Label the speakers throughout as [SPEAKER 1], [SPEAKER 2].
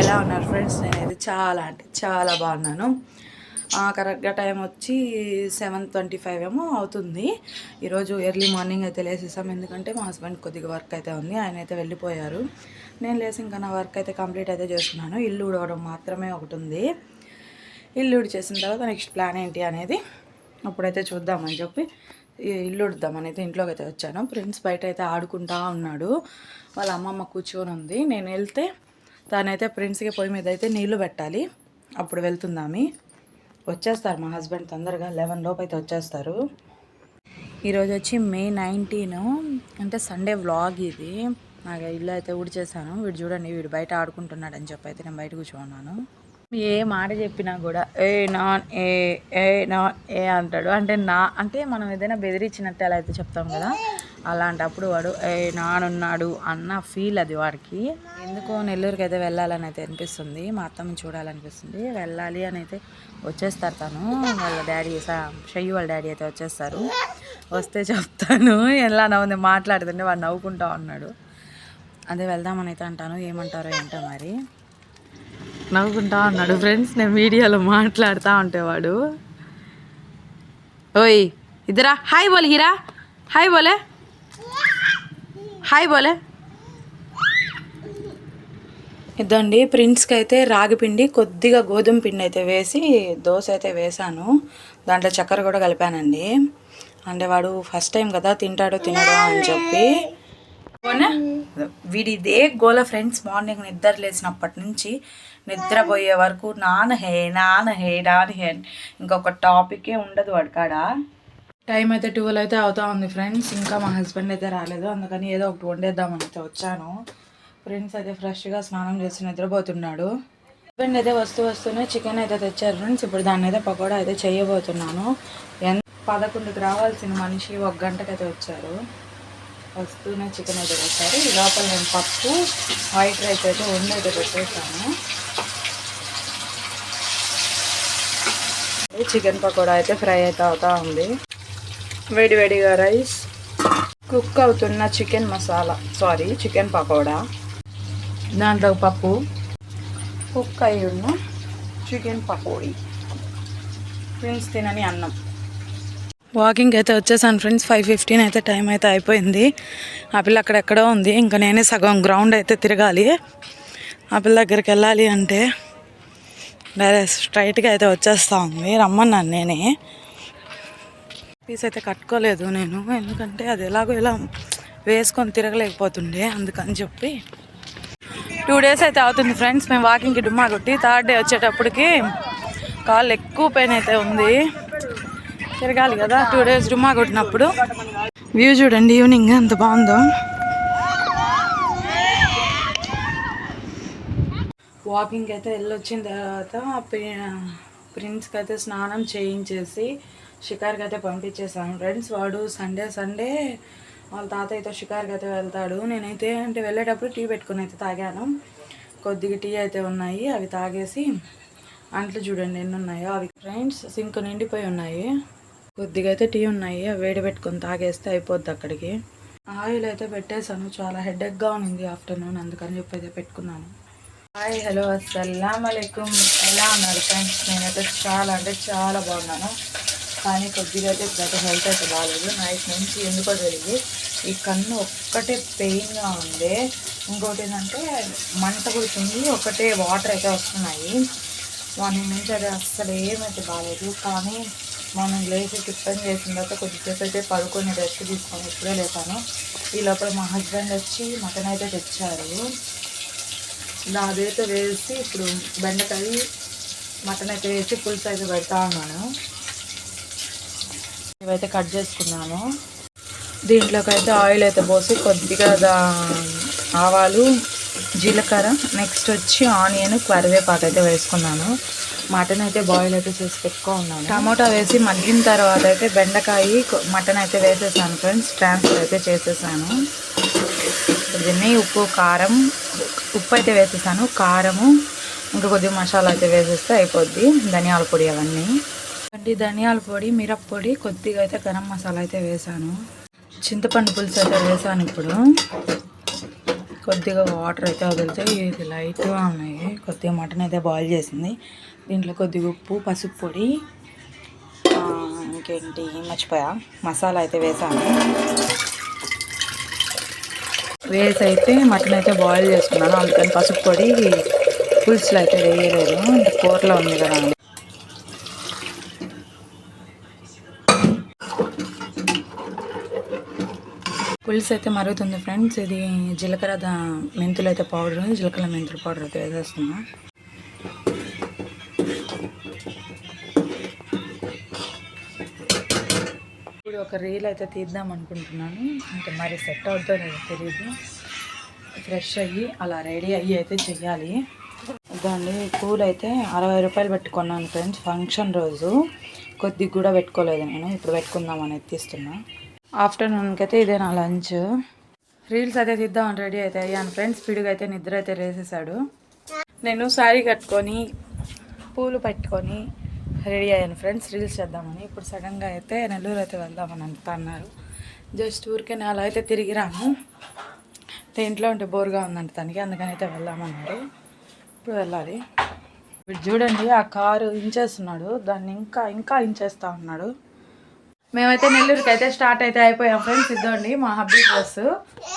[SPEAKER 1] ఎలా ఉన్నారు ఫ్రెండ్స్? నేనైతే చాలా అంటే చాలా బాగున్నాను. కరెక్ట్గా టైం వచ్చి సెవెన్ ట్వంటీ ఫైవ్ ఏమో అవుతుంది. ఈరోజు ఎర్లీ మార్నింగ్ అయితే లేసేసాం. ఎందుకంటే మా హస్బెండ్ కొద్దిగా వర్క్ అయితే ఉంది. ఆయన అయితే వెళ్ళిపోయారు. నేను లేసి ఇంకా నా వర్క్ అయితే కంప్లీట్ అయితే చేస్తున్నాను. ఇల్లు ఉడవడం మాత్రమే ఒకటి ఉంది. ఇల్లు ఉడి చేసిన తర్వాత నెక్స్ట్ ప్లాన్ ఏంటి అనేది అప్పుడైతే చూద్దామని చెప్పి ఇల్లు ఉడుద్దామని అయితే ఇంట్లోకి అయితే వచ్చాను. ఫ్రెండ్స్ బయట అయితే ఆడుకుంటా ఉన్నాడు. వాళ్ళ అమ్మమ్మ కూర్చొని ఉంది. నేను వెళ్తే తనైతే ఫ్రెండ్స్కి పొయ్యి మీద అయితే నీళ్ళు పెట్టాలి. అప్పుడు వెళ్తుందామి. వచ్చేస్తారు మా హస్బెండ్ తొందరగా. లెవెన్ లోపు అయితే వచ్చేస్తారు. ఈరోజు వచ్చి మే నైన్టీన్. అంటే సండే వ్లాగ్ ఇది. నాకు ఇల్లు అయితే ఊడిచేసాను వీడు చూడండి వీడు బయట ఆడుకుంటున్నాడు అని చెప్పి అయితే నేను బయట కూర్చోన్నాను. ఏ మాట చెప్పినా కూడా ఏ నాన్ ఏ ఏ నాన్ ఏ అంటాడు. అంటే నా అంటే మనం ఏదైనా బెదిరించినట్టు అలా అయితే చెప్తాం కదా. అలాంటప్పుడు వాడు ఏ నానున్నాడు అన్న ఫీల్ అది వాడికి. ఎందుకో నెల్లూరుకి అయితే వెళ్ళాలని అయితే అనిపిస్తుంది. మా అత్తమ్మ చూడాలనిపిస్తుంది. వెళ్ళాలి అని అయితే వచ్చేస్తారు తను. వాళ్ళ డాడీ షయ్యు వాళ్ళ డాడీ అయితే వచ్చేస్తారు. వస్తే చెప్తాను. ఎలా నవ్వుంది మాట్లాడుతుంటే వాడు నవ్వుకుంటా ఉన్నాడు. అదే వెళ్దామని అయితే అంటాను. ఏమంటారో ఏంటో మరి? నవ్వుకుంటా ఉన్నాడు ఫ్రెండ్స్. నేను వీడియోలో మాట్లాడుతూ ఉంటేవాడు ఓయ్ ఇద్దరా హాయ్ బోల్ హీరా. హాయ్ బోలే. హాయ్ బోలే. ఇదండి ప్రిన్స్కి అయితే రాగి పిండి కొద్దిగా గోధుమ పిండి అయితే వేసి దోశ అయితే వేసాను దాంట్లో చక్కెర కూడా కలిపానండి. అంటే వాడు ఫస్ట్ టైం కదా తింటాడో తినడో అని చెప్పి? వీడిదే గోల ఫ్రెండ్స్ మార్నింగ్ నిద్ర లేచినప్పటి నుంచి నిద్రపోయే వరకు నాన్న హే నాన్న హే నాన్న హే ఇంకొక టాపికే ఉండదు వాడి కాడ. టైం అయితే ట్వెల్వ్ అయితే అవుతా ఉంది ఫ్రెండ్స్ ఇంకా మా హస్బెండ్ అయితే రాలేదు. అందుకని ఏదో ఒకటి వండేద్దామని అయితే వచ్చాను. ఫ్రెండ్స్ అయితే ఫ్రెష్గా స్నానం చేసి నిద్రపోతున్నాడు. హస్బెండ్ అయితే వస్తూ వస్తూనే చికెన్ అయితే తెచ్చారు ఫ్రెండ్స్ ఇప్పుడు దాన్ని అయితే పకోడా అయితే చేయబోతున్నాను. ఎంత పదకొండుకి రావాల్సిన మనిషి ఒక గంటకైతే వచ్చారు. వస్తూనే చికెన్ అయితే పెట్టారు ఈ లోపల నేను పప్పు వైట్ రైస్ అయితే వండి అయితే పెట్టేసాను చికెన్ పకోడా అయితే ఫ్రై అయితే అవుతా ఉంది. వేడివేడిగా రైస్. కుక్ అవుతున్న chicken masala. Sorry chicken pakoda. దాంట్లో పప్పు. కుక్ అయి ఉన్న చికెన్ పకోడీ. ఫ్రెండ్స్ తినని అన్నం. వాకింగ్ అయితే వచ్చేసాను ఫ్రెండ్స్ ఫైవ్ ఫిఫ్టీన్ అయితే టైం అయితే అయిపోయింది. ఆ పిల్ల అక్కడెక్కడో ఉంది. ఇంకా నేనే సగం గ్రౌండ్ అయితే తిరగాలి. ఆ పిల్ల దగ్గరికి వెళ్ళాలి అంటే డైరెక్ట్ స్ట్రైట్గా అయితే వచ్చేస్తా ఉంది. రమ్మన్నాను నేనే. పీస్ అయితే కట్టుకోలేదు నేను. ఎందుకంటే అది ఎలాగో ఇలా వేసుకొని తిరగలేకపోతుండే అందుకని చెప్పి. టూ డేస్ అయితే అవుతుంది ఫ్రెండ్స్ మేము వాకింగ్కి డుమ్మా కొట్టి థర్డ్ డే వచ్చేటప్పటికి కాళ్ళు ఎక్కువ పెయిన్ అయితే ఉంది. తిరగాలి కదా టూ డేస్ డుమ్మా కొట్టినప్పుడు. వ్యూ చూడండి ఈవినింగ్ ఎంత బాగుందో. వాకింగ్ అయితే వెళ్ళొచ్చిన తర్వాత ప్రిన్స్కి అయితే స్నానం చేయించేసి షికార్కి అయితే పంపించేసాను ఫ్రెండ్స్ వాడు సండే సండే వాళ్ళ తాతయ్యతో షికార్కి అయితే వెళ్తాడు. నేనైతే అంటే వెళ్ళేటప్పుడు టీ పెట్టుకుని అయితే తాగాను. కొద్దిగా టీ అయితే ఉన్నాయి అవి తాగేసి అంట్లు చూడండి ఎన్ని ఉన్నాయో. అవి ఫ్రెండ్స్ సింక్ నిండిపోయి ఉన్నాయి. కొద్దిగా అయితే టీ ఉన్నాయి అవి వేడి పెట్టుకొని తాగేస్తే అయిపోద్ది అక్కడికి. ఆయిల్ అయితే పెట్టేశాను. చాలా హెడేక్గా ఉంది ఆఫ్టర్నూన్ అందుకని చెప్పి అయితే పెట్టుకున్నాను. హాయ్ హలో అస్సలం అలైకుమ్ ఎలా ఉన్నారు ఫ్రెండ్స్ నేనైతే చాలా అంటే చాలా బాగున్నాను. కానీ కొద్దిగా అయితే గత హెల్త్ అయితే బాగాలేదు. నైట్ నుంచి ఎందుకో తెలియదు ఈ కన్ను ఒక్కటే పెయిన్గా ఉంది ఇంకోటి ఏంటంటే మంట కుడుతుంది ఒకటే వాటర్ అయితే వస్తున్నాయి. మార్నింగ్ నుంచి అది అస్సలు ఏమైతే బాగాలేదు. కానీ మనం లేచి టిఫిన్ చేసిన తర్వాత కొద్దిసేపు అయితే పడుకొని రెస్ట్ తీసుకొని ఇప్పుడే లేపాను ఈ లోపల మా హస్బెండ్ వచ్చి మటన్ అయితే తెచ్చారు. అదైతే వేసి ఇప్పుడు బెండకాయ మటన్ అయితే వేసి పులుసు అయితే పెడతా ఉన్నాను. ఇవైతే కట్ చేసుకున్నాను. దీంట్లోకి అయితే ఆయిల్ అయితే పోసి కొద్దిగా ఆవాలు జీలకర్ర నెక్స్ట్ వచ్చి ఆనియన్ కరివేపాకు అయితే వేసుకున్నాను. మటన్ అయితే బాయిల్ అయితే చేసి పెట్టుకున్నాను టమాటా వేసి మగ్గిన తర్వాత అయితే బెండకాయ మటన్ అయితే వేసేసాను ఫ్రెండ్స్. ట్రాన్స్ఫర్ అయితే చేసేసాను. దీన్ని ఉప్పు కారం ఉప్పు అయితే వేసేసాను. కారము ఇంకా కొద్దిగా మసాలా అయితే వేసేస్తే అయిపోద్ది. ధనియాల పొడి అవన్నీ. ఈ ధనియాల పొడి మిరప్పొడి కొద్దిగా అయితే గరం మసాలా అయితే వేసాను. చింతపండు పులుసు అయితే వేసాను ఇప్పుడు. కొద్దిగా వాటర్ అయితే వదిలితే ఇది లైట్గా ఉన్నాయి. కొద్దిగా మటన్ అయితే బాయిల్ చేసింది. దీంట్లో కొద్దిగా ఉప్పు పసుపు పొడి ఇంకేంటి మర్చిపోయా. మసాలా అయితే వేసాను. వేసి అయితే మటన్ అయితే బాయిల్ చేసుకున్నాను. అందుకని పసుపు పొడి పులుసులో అయితే వేయలేదు. అంటే కూరలో ఉంది కదా పులుసు అయితే మరుగుతుంది ఫ్రెండ్స్. ఇది జీలకర్ర మెంతులు అయితే పౌడర్ జీలకర్ర మెంతులు పౌడర్ అయితే వేసేస్తున్నా. ఇప్పుడు ఒక రీల్ అయితే తీద్దాం అనుకుంటున్నాను. అంటే మరి సెట్ అవుతుందో లేదో తెలియదు ఫ్రెష్ అయ్యి అలా రెడీ అయ్యి అయితే చెయ్యాలి. దాన్ని పూలు అయితే అరవై రూపాయలు పెట్టుకున్నాను ఫ్రెండ్స్. ఫంక్షన్ రోజు. కొద్దిగా కూడా పెట్టుకోలేదు నేను. ఇప్పుడు పెట్టుకుందాం అనేది తీస్తున్నా. ఆఫ్టర్నూన్కి అయితే ఇదే నా లంచ్. రీల్స్ అయితే తీద్దామని రెడీ అయితే అయ్యాను. ఫ్రెండ్స్ స్పీడ్గా అయితే నిద్ర అయితే వేసేసాడు నేను శారీ కట్టుకొని పూలు పెట్టుకొని రెడీ అయ్యాను ఫ్రెండ్స్. రీల్స్ చేద్దామని. ఇప్పుడు సడన్గా అయితే నెల్లూరు అయితే వెళ్దామని అంతా అన్నారు. జస్ట్ ఊరికే నేను అలా అయితే తిరిగి రాను. ఇంట్లో ఉంటే బోర్గా ఉందంట తనకి. అందుకని అయితే వెళ్దామన్నారు. ఇప్పుడు వెళ్ళాలి. ఇప్పుడు చూడండి ఆ కారు ఇంచేస్తున్నాడు. దాన్ని ఇంకా ఇంకా ఇంచేస్తా ఉన్నాడు. మేమైతే నెల్లూరుకి అయితే స్టార్ట్ అయితే అయిపోయాం ఫ్రెండ్స్. ఇద్దండి మా హబ్బీ డ్రెస్.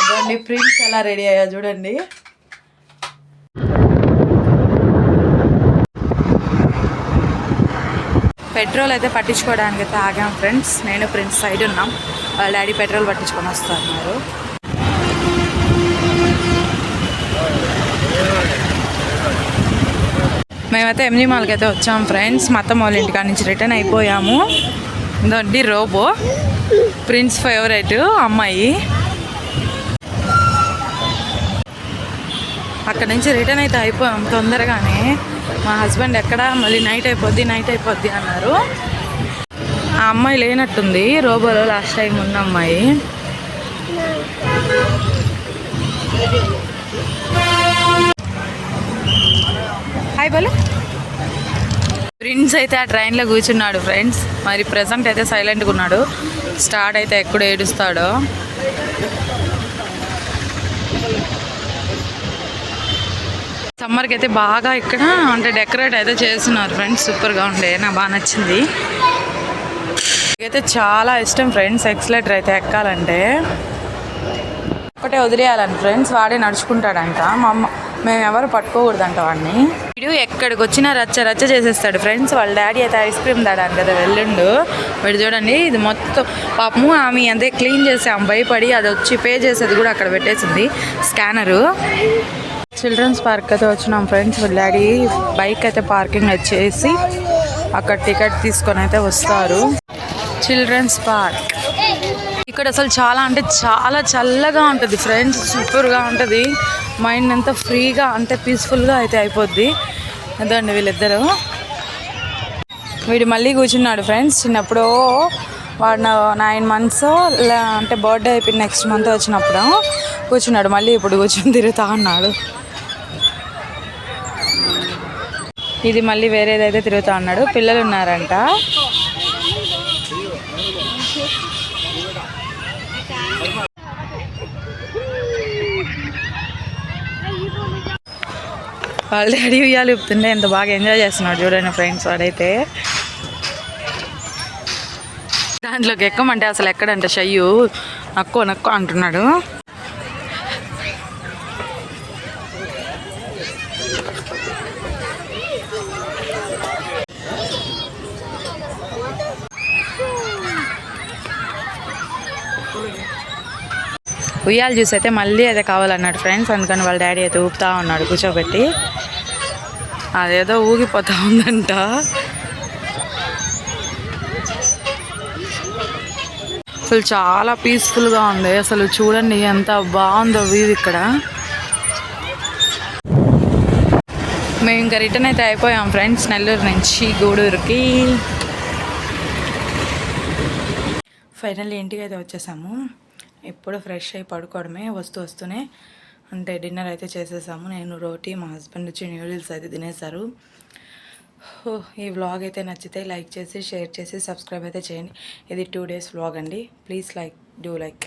[SPEAKER 1] ఇదండి ప్రింట్స్ ఎలా రెడీ అయ్యా చూడండి. పెట్రోల్ అయితే పట్టించుకోవడానికి అయితే ఆగాం ఫ్రెండ్స్. నేను ప్రిన్స్ సైడ్ ఉన్నాం. వాళ్ళ డాడీ పెట్రోల్ పట్టించుకొని వస్తున్నారు. మేమైతే ఎంజీ మాల్కి అయితే వచ్చాం ఫ్రెండ్స్. మా అత్తమ్మ వాళ్ళ ఇంటికాడ నుంచి రిటర్న్ అయిపోయాము. ఇదండి రోబో. ప్రిన్స్ ఫేవరెట్ అమ్మాయి. అక్కడ నుంచి రిటర్న్ అయితే అయిపోయాం తొందరగానే. మా హస్బెండ్ ఎక్కడ? మళ్ళీ నైట్ అయిపోద్ది నైట్ అయిపోద్ది అన్నారు. ఆ అమ్మాయి లేనట్టుంది రోబోలో లాస్ట్ టైం ఉన్న అమ్మాయి. హాయ్ బలే. ప్రిన్స్ అయితే ఆ ట్రైన్లో కూర్చున్నాడు ఫ్రెండ్స్. మరి ప్రజెంట్ అయితే సైలెంట్గా ఉన్నాడు. స్టార్ట్ అయితే ఎక్కడ ఏడుస్తాడో. సమ్మర్కి అయితే బాగా ఇక్కడ అంటే డెకరేట్ అయితే చేస్తున్నారు ఫ్రెండ్స్. సూపర్గా ఉండే నాకు బాగా నచ్చింది. అయితే చాలా ఇష్టం ఫ్రెండ్స్ ఎక్సలేటర్ అయితే ఎక్కాలంటే. ఒకటే వదిలేయాలని ఫ్రెండ్స్ వాడే నడుచుకుంటాడంట. మా అమ్మ మేము ఎవరు పట్టుకోకూడదంట వాడిని. వీడు ఎక్కడికి వచ్చినా రచ్చ రచ్చ చేసేస్తాడు. ఫ్రెండ్స్ వాళ్ళ డాడీ అయితే ఐస్ క్రీమ్ తాడాను కదా వెళ్ళిండు. వీడు చూడండి ఇది మొత్తం పాపము ఆమె అంతే క్లీన్ చేసి ఆమె భయపడి అది వచ్చి పే చేసేది కూడా అక్కడ పెట్టేసింది స్కానరు. చిల్డ్రన్స్ పార్క్ అయితే వచ్చినాం ఫ్రెండ్స్. వాళ్ళ డాడీ బైక్ అయితే పార్కింగ్ వచ్చేసి అక్కడ టికెట్ తీసుకొని అయితే వస్తారు. Childrens park. ఇక్కడ అసలు చాలా అంటే చాలా చల్లగా ఉంటుంది ఫ్రెండ్స్ సూపర్గా ఉంటుంది. మైండ్ అంతా ఫ్రీగా అంటే పీస్ఫుల్గా అయితే అయిపోద్ది. అదండి వీళ్ళిద్దరూ. వీడు మళ్ళీ కూర్చున్నాడు ఫ్రెండ్స్ చిన్నప్పుడు వాడు నైన్ మంత్స్ అంటే బర్త్డే అయిపోయింది నెక్స్ట్ మంత్ వచ్చినప్పుడు కూర్చున్నాడు మళ్ళీ ఇప్పుడు కూర్చొని తిరుగుతా ఉన్నాడు. ఇది మళ్ళీ వేరేదైతే తిరుగుతా ఉన్నాడు. పిల్లలు ఉన్నారంట. వాళ్ళ డాడీ ఉయ్యాలు ఇప్పుతుండే ఎంత బాగా ఎంజాయ్ చేస్తున్నాడు చూడండి ఫ్రెండ్స్ వాడైతే. దాంట్లోకి ఎక్కమంటే అసలు ఎక్కడంటే షయ్యు నక్కో నక్కో అంటున్నాడు. ఉయ్యాలు చూసి అయితే మళ్ళీ అదే కావాలన్నాడు ఫ్రెండ్స్ అందుకని వాళ్ళ డాడీ అయితే ఊపుతా ఉన్నాడు కూర్చోబెట్టి. అదేదో ఊగిపోతా ఉందంట. అసలు చాలా పీస్ఫుల్గా ఉంది. అసలు చూడండి ఎంత బాగుందో వ్యూ ఇక్కడ. మేము ఇంకా రిటర్న్ అయితే అయిపోయాం ఫ్రెండ్స్ నెల్లూరు నుంచి గూడూరుకి. ఫైనల్లీ ఇంటికి అయితే వచ్చేసాము. ఇప్పుడు ఫ్రెష్ అయి పడుకోవడమే వస్తూ వస్తూనే అంటే డిన్నర్ అయితే చేసేసాము. నేను రోటీ మా హస్బెండ్ వచ్చి న్యూడిల్స్ అయితే తినేశారు. హో, ఈ వ్లాగ్ అయితే నచ్చితే లైక్ చేసి షేర్ చేసి సబ్స్క్రైబ్ అయితే చేయండి. ఇది టూ డేస్ వ్లాగ్ అండి. Please like do like